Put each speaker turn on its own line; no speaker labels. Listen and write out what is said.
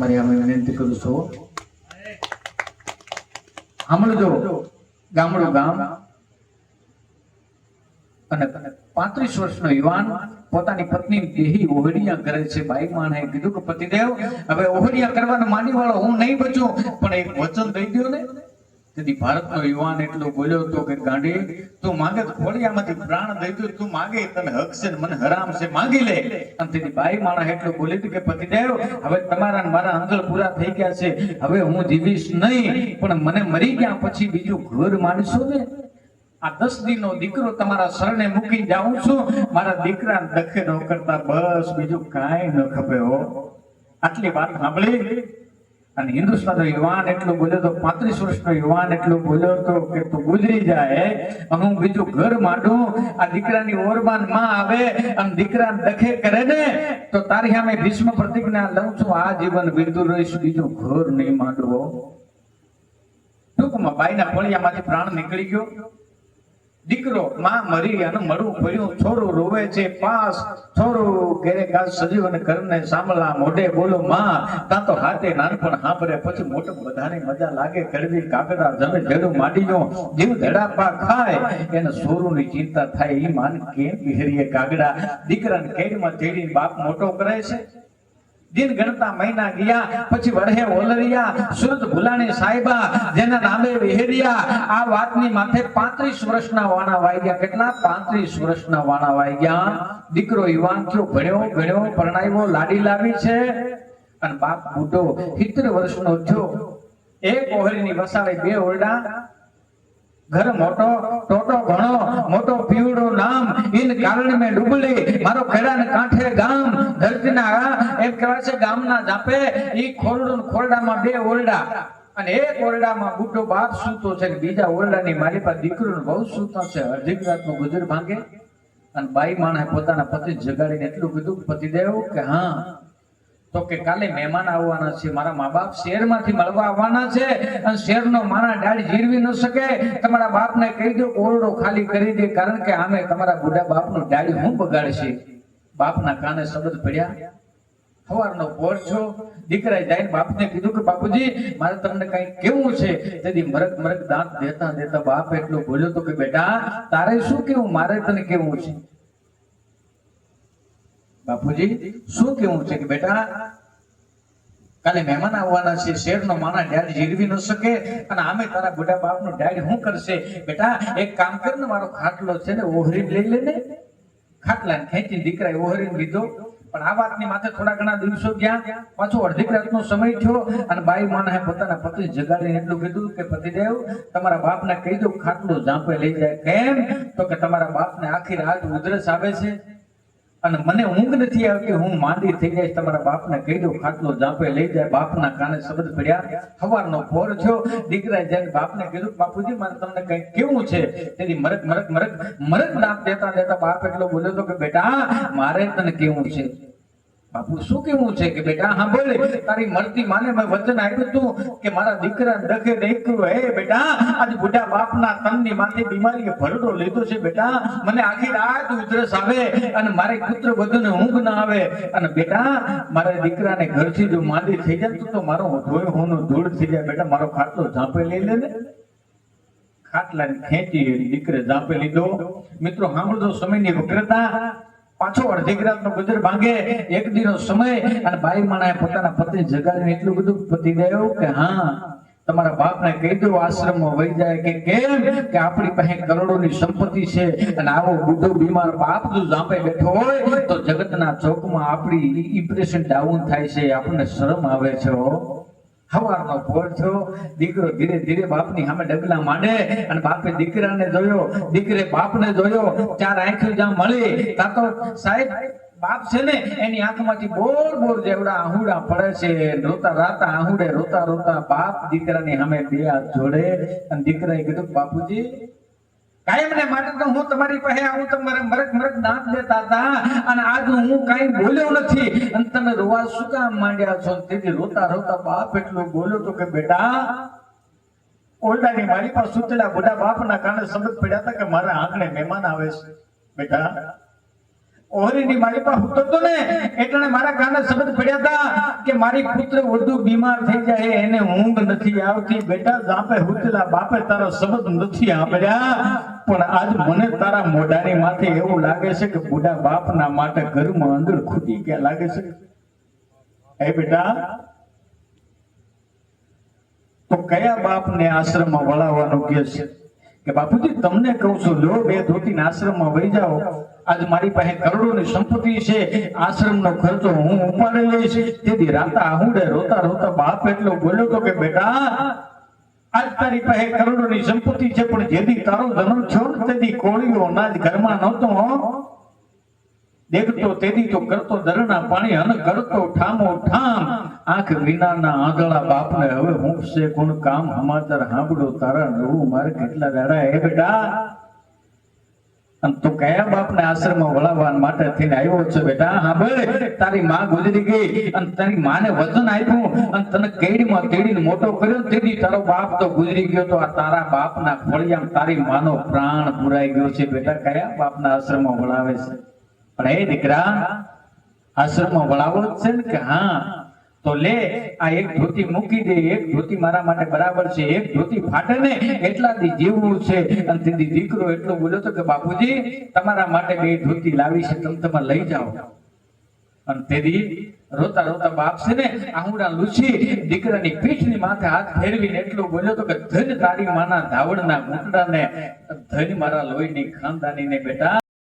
તમારી અમે વિનંતી કરું છું. સાંભળજો ગામડું ગામ અને પાંત્રીસ વર્ષનો યુવાન પોતાની પત્ની દેહી ઓહડિયા કરે છે. બાઈ માણે કીધું કે, પતિદેવ, હવે ઓહડિયા કરવાનો માની વાળો હું નહીં બચું. પણ એક વચન દઈ દો ને. તેથી ભારતનો યુવાન એટલો બોલ્યો હતો કે, ગાંડી, તું માગે ખોડિયામાંથી પ્રાણ દઈ દઉં તું માગે, તને હક છે મને હરામ છે, માગી લે. અને તેથી બાઈ માણસ એટલું બોલી કે પતિદેવ હવે તમારા મારા આંગળ પૂરા થઈ ગયા છે, હવે હું જીવીશ નહીં, પણ મને મરી ગયા પછી બીજું ઘર માનશો ને? આ દસ દિનનો દીકરો તમારા શરણે મૂકી જાઉં છું, મારા દીકરા દખે ન કરતા બસ બીજું કાંઈ ન ખપે હો. આટલી વાત સાંભળી? અને હિન્દુસ્તાનનો યુવાન એટલો બોલ્યો તો પાંત્રીસ વર્ષનો યુવાન એટલો બોલ્યો તો કે તું ગુજરી જાય હું બીજું ઘર માંડું, આ દીકરાની ઓરબાનમાં આવે, અને દીકરા દખે કરે ને, તો તારી સામે ભીષ્મ પ્રતિજ્ઞા લઉં છું, આ જીવન વિરતું રહીશ, બીજું ઘર નહીં માંડવો. ટૂંકમાં બાઈના ફળિયામાંથી પ્રાણ નીકળી ગયો. દીકરો માં મરી અને મરું ભર્યું છોરું રોવે છે પાસ. છોરું ઘેરે ઘાસ સજીવન કરને સાંભળા મોઢે બોલો, માં, તા તો હાથે નાનપણ સાંભળે પછી મોટો બધાની મજા લાગે. કડવી કાગડા જમે જેડું માંડીનો જીવ ધડાપા ખાય. એને સોરુની ચિંતા થાય. એ માન કેમ બિહરીએ કાગડા? દીકરાને કેડમાં તેડીને બાપ મોટો કરે છે. દિન ગણતા મહિના ગયા, પછી વરહે ઓલરિયા, સુરત ભુલાણી સાહેબા, જેના નામે વિહેરિયા, આ વાતની માથે પાંત્રીસ વર્ષના વાણા વાઈ ગયા. કેટલા? પાંત્રીસ વર્ષના વાણા વાઈ ગયા. દીકરો યુવાન થયો, ભણ્યો, ગણ્યો, પરણાવ્યો, લાડી લાવી છે. અને બાપ બુઢો સિત્તેર વર્ષનો થયો. એક ઓહરીની વસાવે બે ઓરડા. ઘર મોટો, ટોટો ઘણો. ઇન કારણ મેં ડૂબલી. મારો ખેડાને કાંઠે ગામ, ધરતીના એમ કહેવાય છે, ગામના જાપે ઈ ખોરડું ખોરડામાં બે ઓરડા. અને એક ઓરડામાં બુઢો બાપ સૂતો છે બીજા ઓરડાની મારી પાસે દીકરીનું બહુ સૂતો છે. અડધી રાતનું ગુજર ભાંગે. અને બાઈ માણસે પોતાના પતિ જગાડીને એટલું કીધું પતિદેવ કે હા તો કે કાલે મહેમાન આવવાના છે, મારા મા બાપ શહેરમાંથી મળવા આવવાના છે અને શહેરનો મારા ડાળ જીરવી ન શકે. તમારા બાપને કહી દો, ઓરડો ખાલી કરી દે, કારણ કે આમે તમારા બુઢા બાપનું ડાળી હું બગાડશે? બાપના કાને શબ્દ પડ્યા? સવારનો પોર છો. દીકરાએ જઈને બાપને કીધું કે, બાપુજી, મારે તમને કઈ કેવું છે. તેથી મરક મરક દાંત દેતા દેતા બાપ એટલો બોલ્યો તો કે, બેટા, તારે શું કેવું મારે તને કેવું છે. બાપુજી, શું કેવું છે કે બેટા, કાલે મહેમાન આવવાના છે, શેરનો માણા ડેડ જીરવી ન શકે અને આમે તારા બુઢા બાપનો ડેડ શું કરશે? બેટા, એક કામ કર ને, મારો ખાટલો છે ને ઓહરી લઈ લે ને. ખાટલા ખેંચી દીકરાએ ઓહરીને લીધો. પણ આ વાતની માથે થોડા ઘણા દિવસો ગયા, પાછો અડધી રાતનો સમય થયો અને બાઈ માને પોતાના પતિ જગાડીને એટલું કીધું કે, પતિદેવ, તમારા બાપને કહી દો ખાટલો જાંપે લઈ જાય. કેમ? તો કે તમારા બાપને આખી રાત ઉધરસ આવે છે? અને મને ઊંઘ નથી આવતી, હું માંદી થઈ જાય તમારા બાપને કહી દઉં, ખાટલો જાપે લઈ જાય, બાપના કાને શબ્દ પડ્યા સવારનો ભોર થયો. દીકરા જઈને બાપને કીધું, બાપુજી, મારે તમને કઈ કેવું છે. તેથી મરક મરક મરક મરક નામ દેતા દેતા બાપ એટલો બોલ્યો તો કે, બેટા, મારે તને કેવું છે. બાપુ, શું કેવું છે કે બેટા? હા, બોલે. તારી મરતી માને મેં વચન આપ્યું તું કે મારા દીકરા દખે દેખ્યું. હે, બેટા, આજ બુઢા બાપના તનની માથે બીમારીએ ભરડો લીધો છે, બેટા. મને આખી રાત ઉધરસ આવે અને મારે પુત્ર બધુને ઊંઘ ના આવે. અને બેટા, મારા દીકરાને ઘરથી જો માંદી થઈ જાય તો મારો ધોય હોનો ધૂળ થઈ જાય. બેટા, મારો ખાટલો ઝાંપે લઈ લે ને. ખાટલાને ખેંચી દીકરે ઝાંપે લીધો. મિત્રો, સાંભળજો સમયની વક્રતા. પાછો અડધી રાતનો ગુજર ભાંગે, એક દીનો સમય, અને બાઈ માણાએ પોતાના પતિ જગાડીને એટલું બધું પતિ ગયો કે હા, તમારા બાપને કહી દો આશ્રમમાં વહી જાય કે કેમ? કે આપણી પાસે કરોડોની સંપત્તિ છે, અને આવો બુઢો બીમાર બાપ જો જાંપે બેઠો હોય, તો જગતના ચોકમાં આપણી ઇમ્પ્રેશન ડાઉન થાય છે, આપણને શરમ આવે છે સવારનો ભોર થયો. દીકરો ધીરે ધીરે બાપની સામે ડગલા માંડે અને બાપે દીકરાને જોયો. દીકરે બાપને જોયો. ચાર આંખી જ્યાં મળી તા તો સાહેબ, બાપ છે ને, એની આંખમાંથી બોર બોર જેવડા આહુડા પડે છે. રોતા રાતા આહુડે રોતા રોતા બાપ દીકરાની સામે બે હાથ જોડે. અને દીકરાએ કીધું, બાપુજી કાયમ ને માટે હું તમારી પાસે આવું, તમારે મરક મરક દાંત દેતા હતા. અને આજ હું કઈ બોલ્યો નથી. અને તમે રોવા શું કામ માંડ્યા છો? તેથી રોતા રોતા બાપ એટલું બોલ્યો તો કે, બેટા, ઓરડાની મારી પાસે સૂતેલા બુઢા બાપના કારણે સમજ પડ્યા હતા કે મારા આંગણે મહેમાન આવે છે. બેટા, ઓહરીની મારી પાસે ઉતરતો ને એટલે મારા કાને શબ્દ પડ્યા હતા કે મારી પુત્ર વધુ બીમાર થઈ જાય, એને ઊંઘ નથી આવતી. બેટા, જાપે હુતલા બાપે તારો શબ્દ નથી આંબળ્યા પણ આજ મને તારા મોઢાની માથે એવું લાગે છે કે બુઢા બાપના માટે ઘરમાં અંદર ખૂટી ગયા લાગે છે? એ બેટા, તો કયા બાપને આશ્રમમાં વળાવવાનું કે છે? કે બાપુજી, તમને કહું છું, લો બે ધોતીને આશ્રમમાં વહી જાઓ. આજ મારી પાસે કરોડોની સંપત્તિ છે, આશ્રમનો ખર્ચો હું ઉપાડી લઈશ. તેથી રાતા આહુડે રોતા રોતા બાપ એટલો બોલ્યો તો કે, બેટા આજ તારી પાસે કરોડોની સંપત્તિ છે, પણ જેથી તારો થયો ને તેથી કોળીઓ અનાજ ઘરમાં નહોતો. દેખતો તેથી તો કરતો દરના પાણી અને કરતો ઠામો ઠામ આંખ વિનાના આંધળા બાપને હવે હું છે કોણ કામ હમાચાર સાંભળો, તારા નવું મારે કેટલા દાડા હે બેટા તું કયા બાપને આશ્રમમાં વળાવવા માટે થઈને આવ્યો છો બેટા? ભાઈ તારી માં ગુજરી ગઈ અને તારી માને વચન આપ્યું અને તને કેડીમાં તેડીને મોટો કર્યો તેથી તારો બાપ તો ગુજરી ગયો તો આ તારા બાપના ફળિયામ તારી માનો પ્રાણ પુરાઈ ગયો છે બેટા. કયા બાપના આશ્રમમાં વળાવે છે? પણ એ દીકરા, આશ્રમમાં વળાવો છે ને કે હા તો લે, આ એક ધોતી મૂકી દે, એક ધોતી મારા માટે બરાબર છે, એક ધોતી ફાટે ને એટલાથી જીવવું છે. અને તેથી દીકરો એટલો બોલ્યો તો કે, બાપુજી, તમારા માટે બે ધોતી લાવી છે, તમે તમે લઈ જાઓ. અને તેથી રોતા રોતા બાપ છે ને આંગળા લૂછી, દીકરાની પીઠની માથે હાથ ફેરવીને એટલો બોલ્યો તો કે, ધન તારી માના ધાવડના ને ધન મારા લોહીની ખાનદાનીને બેટા